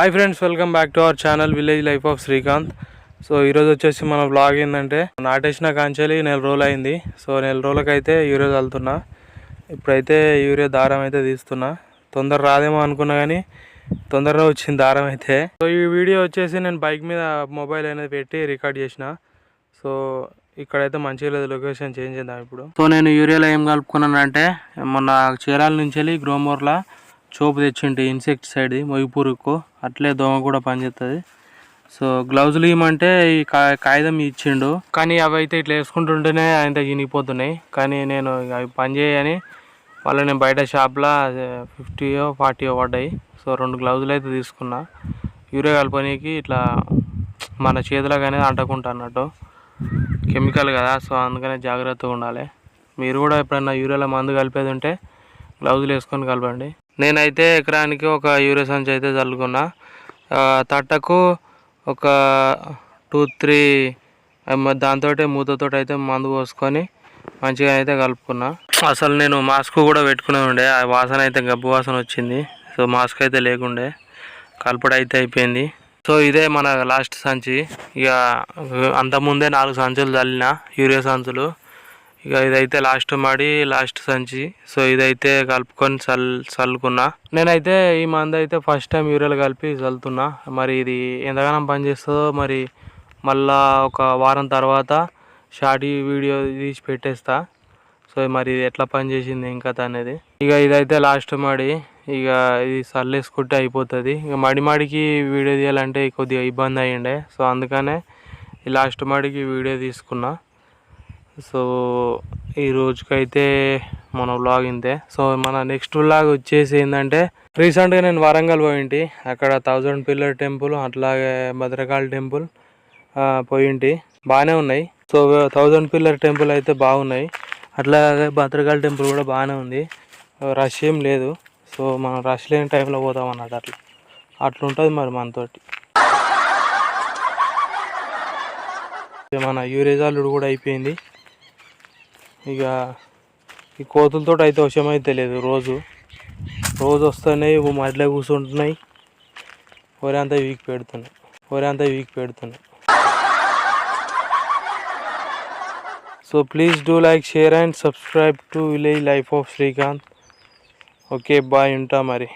Hi friends welcome back to our channel village life of Srikanth so ఈరోజు వచ్చేసి మన blog ఏంటంటే నాటేసిన కాంచెలి నెల రోజులు అయింది. సో నెల రోజులకైతే యూరియా చల్లుతున్నా ఇప్పుడైతే యూరియా దారం అయితే తీస్తున్నా. తొందర రాదేమో అనుకున్నా కానీ తొందరగా వచ్చింది దారం అయితే. సో ఈ వీడియో వచ్చేసి నేను బైక్ మీద మొబైల్ అనేది పెట్టి రికార్డ్ చేసిన. సో ఇక్కడైతే మంచిగా లేదు లొకేషన్ చేంజ్ చేద్దాం ఇప్పుడు. సో నేను యూరియాలో ఏం కలుపుకున్నాను అంటే మొన్న చీరాల నుంచి వెళ్ళి గ్రోమోర్లా చోపు తెచ్చింటి ఇన్సెక్టిసైడ్ మొగిపురుగుకు అట్లే దోమ కూడా పనిచేస్తుంది సో గ్లౌజులు ఇవ్వమంటే ఈ కా- కాగితం ఇచ్చిండు. కానీ అవి అయితే ఇట్లా వేసుకుంటుంటేనే ఆయన చినిగిపోతున్నాయి కానీ నేను అవి పనిచేయని వాళ్ళు నేను బయట షాప్లో ఫిఫ్టీయో ఫార్టీయో పడ్డాయి. సో రెండు గ్లౌజులు అయితే తీసుకున్నా. యూరియా కలపనీకి ఇట్లా మన చేతులకు అనేది అంటకుంటా అన్నట్టు. కెమికల్ కదా సో అందుకనే జాగ్రత్తగా ఉండాలి. మీరు కూడా ఎప్పుడన్నా యూరియాలో మందు కలిపేది ఉంటే గ్లౌజులు వేసుకొని కలపండి. నేనైతే ఎకరానికి ఒక యూరియా సంచి అయితే చల్లుకున్నా. తట్టకు ఒక టూ త్రీ దాంతో మూతతో అయితే మందు పోసుకొని మంచిగా అయితే కలుపుకున్నా. అసలు నేను మాస్క్ కూడా పెట్టుకునే ఉండే. ఆ వాసన అయితే గబ్బు వాసన వచ్చింది. సో మాస్క్ అయితే లేకుండే. కలపడం అయితే అయిపోయింది. సో ఇదే మన లాస్ట్ సంచి. ఇక అంతకుముందే నాలుగు సంచులు చల్లిన యూరియా సంచులు. ఇక ఇదైతే లాస్ట్ మాడి లాస్ట్ సంచి. సో ఇదైతే కలుపుకొని చల్ చల్లుకున్నా. నేనైతే ఈ మంది అయితే ఫస్ట్ టైం యూరియాలు కలిపి చల్లుతున్నా. మరి ఇది ఎంతగానో పనిచేస్తుందో మరి మళ్ళా ఒక వారం తర్వాత షార్ట్ వీడియో తీసి పెట్టేస్తా. సో మరి ఇది ఎట్లా పనిచేసింది ఏం కథ అనేది. ఇక ఇదైతే లాస్ట్ మాడి. ఇక ఇది చల్లేసుకుంటే అయిపోతుంది. ఇక మడి మాడికి వీడియో తీయాలంటే కొద్దిగా ఇబ్బంది అయ్యిండే. సో అందుకనే ఈ లాస్ట్ మాడికి వీడియో తీసుకున్నా. సో ఈ రోజుకైతే మన వ్లాగ్ ఇంతే. సో మన నెక్స్ట్ వ్లాగ్ వచ్చేసి ఏంటంటే రీసెంట్గా నేను వరంగల్ పోయింటి. అక్కడ థౌజండ్ పిల్లర్ టెంపుల్ అట్లాగే భద్రకాళి టెంపుల్ పోయింటి. బాగానే ఉన్నాయి. సో థౌజండ్ పిల్లర్ టెంపుల్ అయితే బాగున్నాయి. అట్లాగే భద్రకాళి టెంపుల్ కూడా బాగానే ఉంది. రష్ ఏం లేదు. సో మనం రష్ లేని టైంలో పోతాం అన్నట్టు అట్లా. అట్లుంటుంది మరి మనతోటి. మన యూరేజాలుడు కూడా అయిపోయింది. ఇక ఈ కోతులతో అయితే వశమైతే లేదు రోజు. రోజు వస్తున్నాయి మడిలో కూర్చుంటున్నాయి. ఒరంతా వీక్ పెడుతున్నాయి. ఒరంతా వీక్ పెడుతున్నాయి. So please do like share and subscribe to village life of Srikanth. Okay bye ఉంటా మరి.